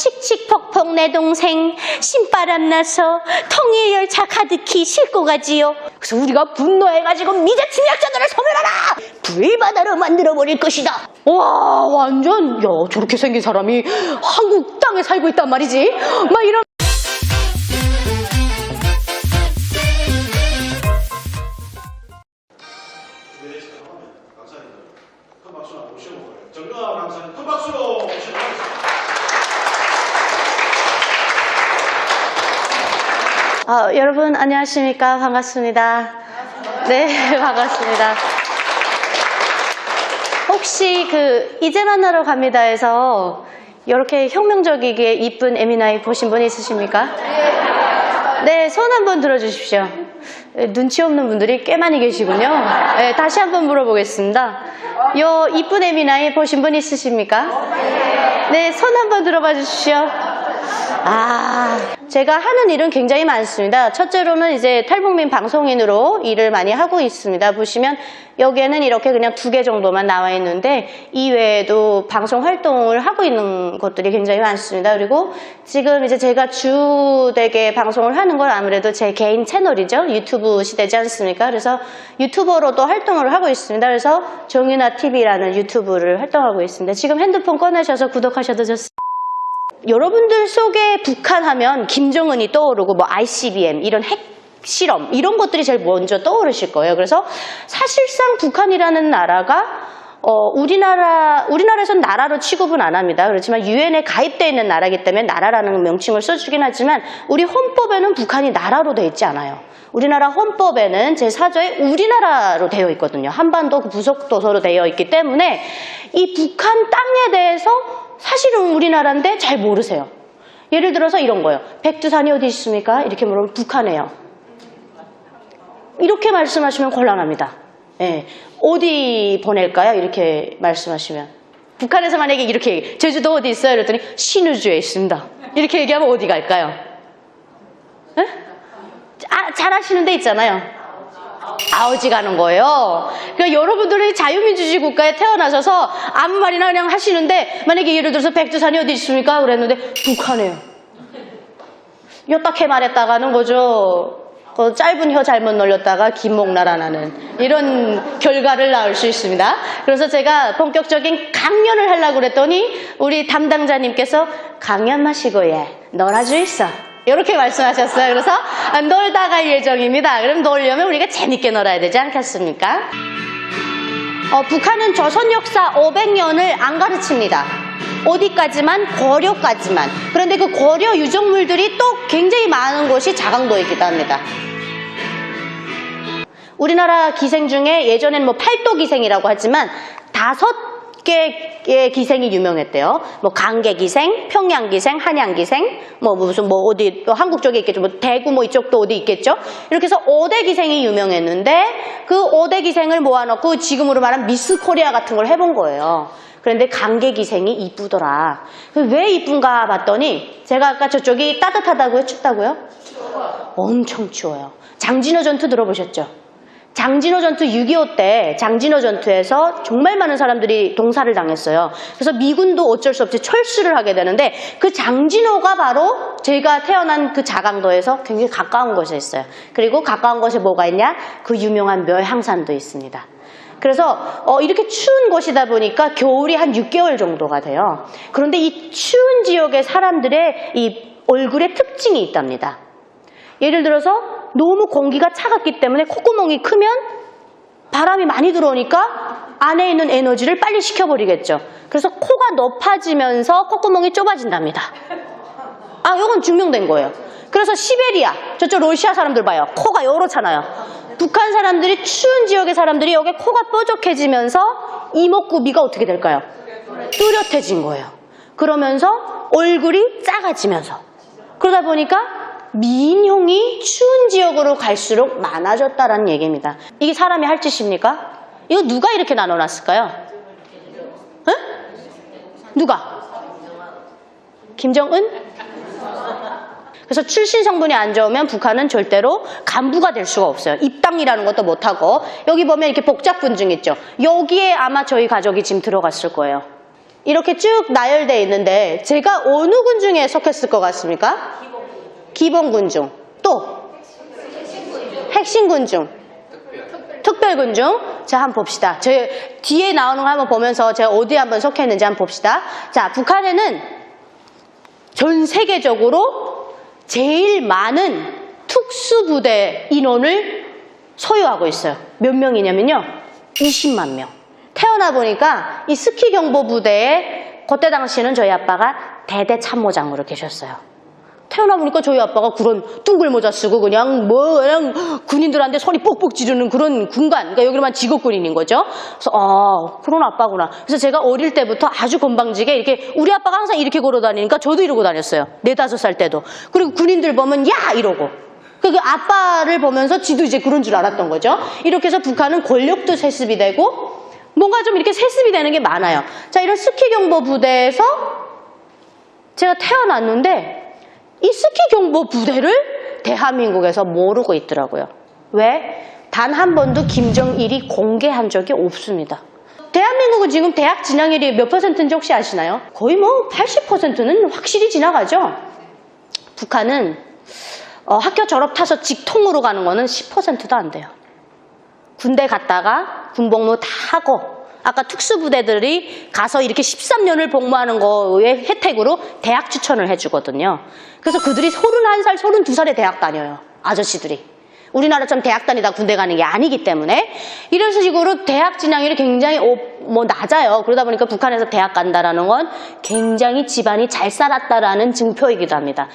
칙칙 폭폭 내 동생 신바람 나서 통일열차 가득히 싣고 가지요. 그래서 우리가 분노해가지고 미제침 약자들을 소멸하라! 불바다로 만들어버릴 것이다. 와 완전 야 저렇게 생긴 사람이 한국 땅에 살고 있단 말이지. 막 이런 강사님 큰 박수 한번 모셔보고요. 정가 강사님 큰 박수 모셔보겠습니다. 아, 여러분 안녕하십니까 반갑습니다. 네 반갑습니다. 혹시 그 이제 만나러 갑니다에서 이렇게 혁명적이게 이쁜 에미나이 보신 분 있으십니까? 네, 손 한번 들어주십시오. 네, 눈치 없는 분들이 꽤 많이 계시군요. 네, 다시 한번 물어보겠습니다. 요 이쁜 에미나이 보신 분 있으십니까? 네, 손 한번 들어봐 주십시오. 아, 제가 하는 일은 굉장히 많습니다. 첫째로는 이제 탈북민 방송인으로 일을 많이 하고 있습니다. 보시면 여기에는 이렇게 그냥 두 개 정도만 나와 있는데 이외에도 방송 활동을 하고 있는 것들이 굉장히 많습니다. 그리고 지금 이제 제가 주되게 방송을 하는 건 아무래도 제 개인 채널이죠. 유튜브 시대지 않습니까? 그래서 유튜버로도 활동을 하고 있습니다. 그래서 정윤아 TV라는 유튜브를 활동하고 있습니다. 지금 핸드폰 꺼내셔서 구독하셔도 좋습니다. 여러분들 속에 북한 하면 김정은이 떠오르고 뭐 ICBM 이런 핵 실험 이런 것들이 제일 먼저 떠오르실 거예요. 그래서 사실상 북한이라는 나라가 어, 우리나라, 우리나라에서는 나라로 취급은 안 합니다. 그렇지만 유엔에 가입되어 있는 나라이기 때문에 나라라는 명칭을 써주긴 하지만 우리 헌법에는 북한이 나라로 되어 있지 않아요. 우리나라 헌법에는 제4조에 우리나라로 되어 있거든요. 한반도 그 부속 도서로 되어 있기 때문에 이 북한 땅에 대해서 사실은 우리나라인데 잘 모르세요. 예를 들어서 이런 거예요. 백두산이 어디 있습니까? 이렇게 물으면 북한에요. 이렇게 말씀하시면 곤란합니다. 예. 어디 보낼까요? 이렇게 말씀하시면. 북한에서 만약에 이렇게 제주도 어디 있어요? 이랬더니 신우주에 있습니다. 이렇게 얘기하면 어디 갈까요? 예? 아, 잘 아시는 데 있잖아요. 아우지 가는 거예요. 그러니까 여러분들이 자유민주주의 국가에 태어나셔서 아무 말이나 그냥 하시는데 만약에 예를 들어서 백두산이 어디 있습니까? 그랬는데 북한에요. 요딱해 말했다가는 거죠. 그 짧은 혀 잘못 놀렸다가 긴 목 날아나는 이런 결과를 낳을 수 있습니다. 그래서 제가 본격적인 강연을 하려고 그랬더니 우리 담당자님께서 강연 마시고 예 놀아주 있어. 이렇게 말씀하셨어요. 그래서 아, 놀다 갈 예정입니다. 그럼 놀려면 우리가 재밌게 놀아야 되지 않겠습니까? 어, 북한은 조선 역사 500년을 안 가르칩니다. 어디까지만 고려까지만. 그런데 그 고려 유적물들이 또 굉장히 많은 곳이 자강도에 있기도 합니다. 우리나라 기생 중에 예전엔 뭐 팔도 기생이라고 하지만 다섯 개 의 기생이 유명했대요. 뭐 강계 기생, 평양 기생, 한양 기생, 뭐 무슨 뭐 어디 또 한국 쪽에 있겠죠. 뭐 대구 뭐 이쪽도 어디 있겠죠. 이렇게 해서 5대 기생이 유명했는데 그 5대 기생을 모아놓고 지금으로 말하면 미스 코리아 같은 걸 해본 거예요. 그런데 강계 기생이 이쁘더라. 왜 이쁜가 봤더니 제가 아까 저쪽이 따뜻하다고요? 춥다고요? 엄청 추워요. 장진호 전투 들어보셨죠? 장진호 전투 6.25 때 장진호 전투에서 정말 많은 사람들이 동사를 당했어요. 그래서 미군도 어쩔 수 없이 철수를 하게 되는데 그 장진호가 바로 제가 태어난 그 자강도에서 굉장히 가까운 곳에 있어요. 그리고 가까운 곳에 뭐가 있냐? 그 유명한 멸항산도 있습니다. 그래서 어, 이렇게 추운 곳이다 보니까 겨울이 한 6개월 정도가 돼요. 그런데 이 추운 지역의 사람들의 이 얼굴에 특징이 있답니다. 예를 들어서 너무 공기가 차갑기 때문에 콧구멍이 크면 바람이 많이 들어오니까 안에 있는 에너지를 빨리 식혀버리겠죠. 그래서 코가 높아지면서 콧구멍이 좁아진답니다. 아, 이건 증명된 거예요. 그래서 시베리아, 저쪽 러시아 사람들 봐요. 코가 요렇잖아요. 북한 사람들이 추운 지역의 사람들이 여기 코가 뾰족해지면서 이목구비가 어떻게 될까요? 뚜렷해진 거예요. 그러면서 얼굴이 작아지면서 그러다 보니까 미인형이 추운 지역으로 갈수록 많아졌다라는 얘기입니다. 이게 사람이 할 짓입니까? 이거 누가 이렇게 나눠놨을까요? 에? 누가? 김정은? 그래서 출신 성분이 안 좋으면 북한은 절대로 간부가 될 수가 없어요. 입당이라는 것도 못하고 여기 보면 이렇게 복잡분증 있죠. 여기에 아마 저희 가족이 지금 들어갔을 거예요. 이렇게 쭉 나열되어 있는데 제가 어느 군 중에 속했을 것 같습니까? 기본군 중. 또 핵심군 중. 특별군 중. 자, 한번 봅시다. 저 뒤에 나오는 거 한번 보면서 제가 어디에 한번 속했는지 한번 봅시다. 자, 북한에는 전 세계적으로 제일 많은 특수부대 인원을 소유하고 있어요. 몇 명이냐면요. 20만 명. 태어나 보니까 이 스키 경보 부대에 그때 당시에는 저희 아빠가 대대 참모장으로 계셨어요. 태어나 보니까 저희 아빠가 그런 둥글 모자 쓰고 그냥 뭐 그냥 군인들한테 소리 뽁뽁 지르는 그런 군관, 그러니까 여기만 직업군인인 거죠. 그래서 아 그런 아빠구나. 그래서 제가 어릴 때부터 아주 건방지게 이렇게 우리 아빠가 항상 이렇게 걸어 다니니까 저도 이러고 다녔어요. 네 다섯 살 때도. 그리고 군인들 보면 야 이러고. 그 아빠를 보면서 지도 이제 그런 줄 알았던 거죠. 이렇게 해서 북한은 권력도 세습이 되고 뭔가 좀 이렇게 세습이 되는 게 많아요. 자 이런 스키 경보 부대에서 제가 태어났는데 이 스키 경보 부대를 대한민국에서 모르고 있더라고요. 왜? 단 한 번도 김정일이 공개한 적이 없습니다. 대한민국은 지금 대학 진학률이 몇 퍼센트인지 혹시 아시나요? 거의 뭐 80%는 확실히 지나가죠. 북한은 어, 학교 졸업 타서 직통으로 가는 거는 10%도 안 돼요. 군대 갔다가 군복무 다 하고 아까 특수부대들이 가서 이렇게 13년을 복무하는 거의 혜택으로 대학 추천을 해주거든요. 그래서 그들이 31살, 32살에 대학 다녀요. 아저씨들이. 우리나라처럼 대학 다니다 군대 가는 게 아니기 때문에 이런 식으로 대학 진학률이 굉장히 어, 뭐 낮아요. 그러다 보니까 북한에서 대학 간다라는 건 굉장히 집안이 잘 살았다라는 증표이기도 합니다.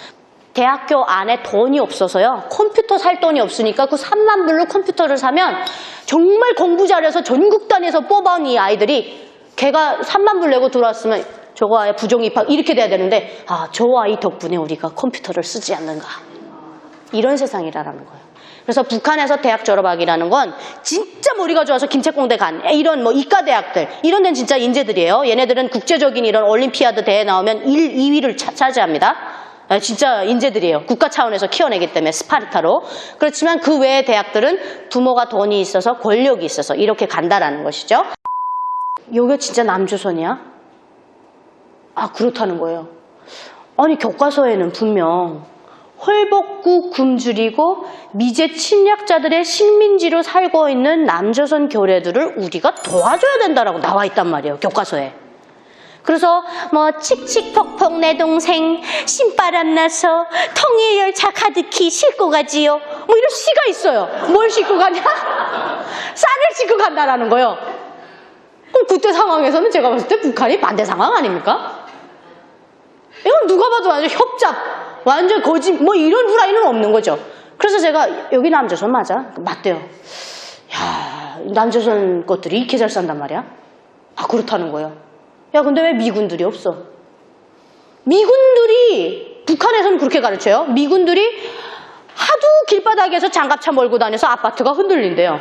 대학교 안에 돈이 없어서요. 컴퓨터 살 돈이 없으니까 그 3만 불로 컴퓨터를 사면 정말 공부 잘해서 전국 단위에서 뽑아온 이 아이들이 걔가 3만 불 내고 들어왔으면 저거 아예 부정 입학 이렇게 돼야 되는데 아, 저 아이 덕분에 우리가 컴퓨터를 쓰지 않는가. 이런 세상이라는 거예요. 그래서 북한에서 대학 졸업하기라는 건 진짜 머리가 좋아서 김책공대 간 이런 뭐 이과 대학들 이런 데는 진짜 인재들이에요. 얘네들은 국제적인 이런 올림피아드 대회 나오면 1, 2위를 차지합니다. 아, 진짜 인재들이에요. 국가 차원에서 키워내기 때문에 스파르타로. 그렇지만 그 외의 대학들은 부모가 돈이 있어서 권력이 있어서 이렇게 간다라는 것이죠. 이게 진짜 남조선이야? 아 그렇다는 거예요. 아니 교과서에는 분명 헐벗고 굶주리고 미제 침략자들의 식민지로 살고 있는 남조선 교례들을 우리가 도와줘야 된다라고 나와 있단 말이에요. 교과서에. 그래서 뭐 칙칙폭폭 내 동생 신바람 나서 통일열차 가득히 싣고 가지요. 뭐 이런 시가 있어요. 뭘 싣고 가냐? 쌀을 싣고 간다라는 거예요. 그럼 그때 상황에서는 제가 봤을 때 북한이 반대 상황 아닙니까? 이건 누가 봐도 완전 협잡, 완전 거짓, 뭐 이런 후라이는 없는 거죠. 그래서 제가 여기 남조선 맞아? 맞대요. 야, 남조선 것들이 이렇게 잘 산단 말이야? 아, 그렇다는 거예요. 야, 근데 왜 미군들이 없어? 미군들이, 북한에서는 그렇게 가르쳐요. 미군들이 하도 길바닥에서 장갑차 몰고 다녀서 아파트가 흔들린대요.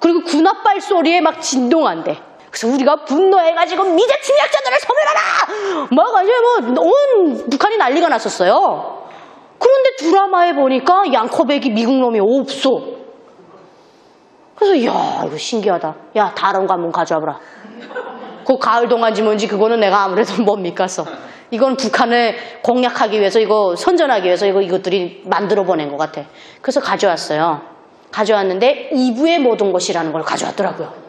그리고 군합발 소리에 막 진동한대. 그래서 우리가 분노해가지고 미제 침략자들을 소멸하라! 막 아주 뭐온 북한이 난리가 났었어요. 그런데 드라마에 보니까 양커백이 미국 놈이 없어. 그래서 야 이거 신기하다. 야 다른 거 한번 가져와보라. 그 가을 동안지 뭔지 그거는 내가 아무래도 못 믿겠어. 이건 북한을 공략하기 위해서 이거 선전하기 위해서 이거 이것들이 만들어 보낸 것 같아. 그래서 가져왔어요. 가져왔는데 2부의 모든 것이라는 걸 가져왔더라고요.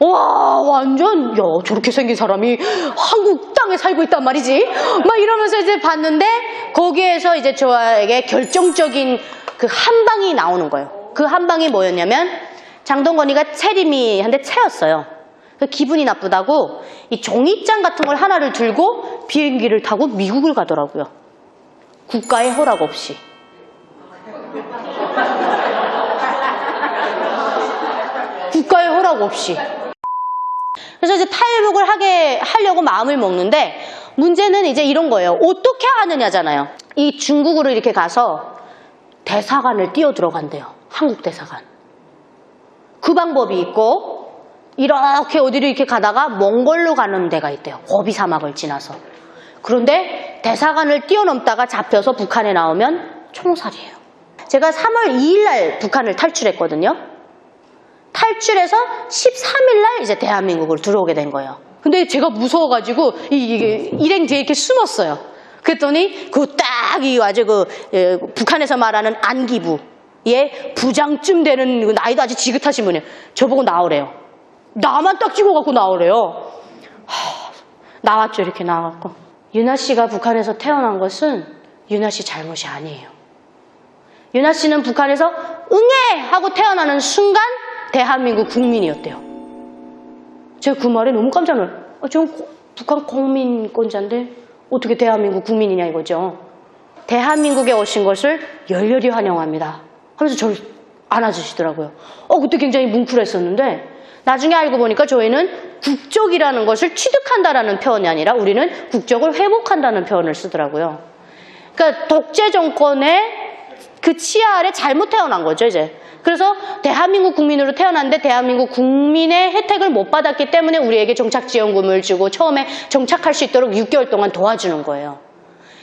와 완전 야 저렇게 생긴 사람이 한국 땅에 살고 있단 말이지 막 이러면서 이제 봤는데 거기에서 이제 저에게 결정적인 그 한 방이 나오는 거예요 그 한 방이 뭐였냐면 장동건이가 채림이한테 채였어요 그 기분이 나쁘다고 이 종이장 같은 걸 하나를 들고 비행기를 타고 미국을 가더라고요 국가의 허락 없이 국가의 허락 없이 그래서 이제 탈북을 하게 하려고 마음을 먹는데 문제는 이제 이런 거예요. 어떻게 하느냐잖아요. 이 중국으로 이렇게 가서 대사관을 뛰어 들어간대요. 한국 대사관. 그 방법이 있고 이렇게 어디로 이렇게 가다가 몽골로 가는 데가 있대요. 고비 사막을 지나서. 그런데 대사관을 뛰어넘다가 잡혀서 북한에 나오면 총살이에요. 제가 3월 2일 날 북한을 탈출했거든요. 탈출해서 13일 날 이제 대한민국으로 들어오게 된 거예요. 근데 제가 무서워가지고 이- 일행 뒤에 이렇게 숨었어요. 그랬더니 그 딱 이 아주 그 예, 북한에서 말하는 안기부 예 부장쯤 되는 그 나이도 아주 지긋하신 분이에요. 저보고 나오래요. 나만 딱 찍어갖고 나오래요. 하, 나왔죠 이렇게 나왔고 유나 씨가 북한에서 태어난 것은 유나 씨 잘못이 아니에요. 유나 씨는 북한에서 응애 하고 태어나는 순간 대한민국 국민이었대요. 제가 그 말에 너무 깜짝 놀랐어요. 아, 전 고- 북한 국민권자인데 어떻게 대한민국 국민이냐 이거죠. 대한민국에 오신 것을 열렬히 환영합니다. 하면서 저를 안아주시더라고요. 어, 그때 굉장히 뭉클했었는데 나중에 알고 보니까 저희는 국적이라는 것을 취득한다라는 표현이 아니라 우리는 국적을 회복한다는 표현을 쓰더라고요. 그러니까 독재 정권의 그 치아 아래 잘못 태어난 거죠, 이제. 그래서 대한민국 국민으로 태어났는데 대한민국 국민의 혜택을 못 받았기 때문에 우리에게 정착지원금을 주고 처음에 정착할 수 있도록 6개월 동안 도와주는 거예요.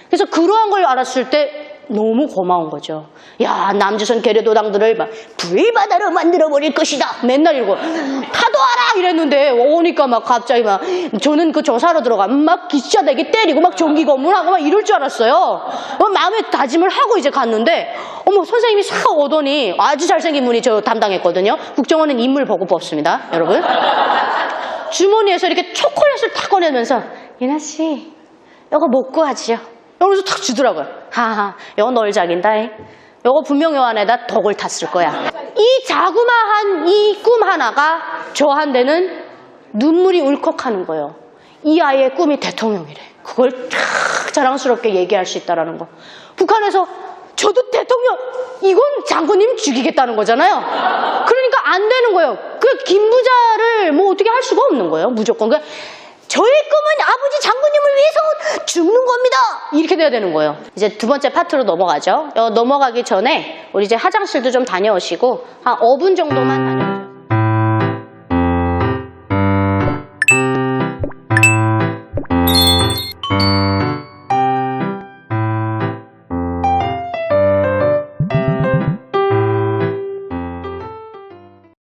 그래서 그러한 걸 알았을 때 너무 고마운 거죠. 야, 남조선 계례도당들을 막 불바다로 만들어 버릴 것이다. 맨날 이러고 파도하라! 이랬는데 오니까 막 갑자기 막 저는 그 조사로 들어가 막 기차대기 때리고 막 전기 고문하고 막 이럴 줄 알았어요. 어, 마음의 다짐을 하고 이제 갔는데 어머 선생님이 싹 오더니 아주 잘생긴 분이 저 담당했거든요. 국정원은 인물 보고 뽑습니다. 여러분. 주머니에서 이렇게 초콜릿을 탁 꺼내면서 예나 씨 이거 먹고 하지요. 이러면서 탁 주더라고요. 하하, 이거 널 작인다. 이. 이거 분명 요 안에다 덕을 탔을 거야. 이 자그마한 이 꿈 하나가 저한테는 눈물이 울컥하는 거예요. 이 아이의 꿈이 대통령이래. 그걸 탁 자랑스럽게 얘기할 수 있다라는 거. 북한에서 저도 대통령 이건 장군님 죽이겠다는 거잖아요. 그러니까 안 되는 거예요. 그 김부자를 뭐 어떻게 할 수가 없는 거예요. 무조건. 그러니까 저의 꿈은 아버지 장군님을 위해서 죽는 겁니다. 이렇게 돼야 되는 거예요. 이제 두 번째 파트로 넘어가죠. 어, 넘어가기 전에 우리 이제 화장실도 좀 다녀오시고 한 5분 정도만 다녀오세요.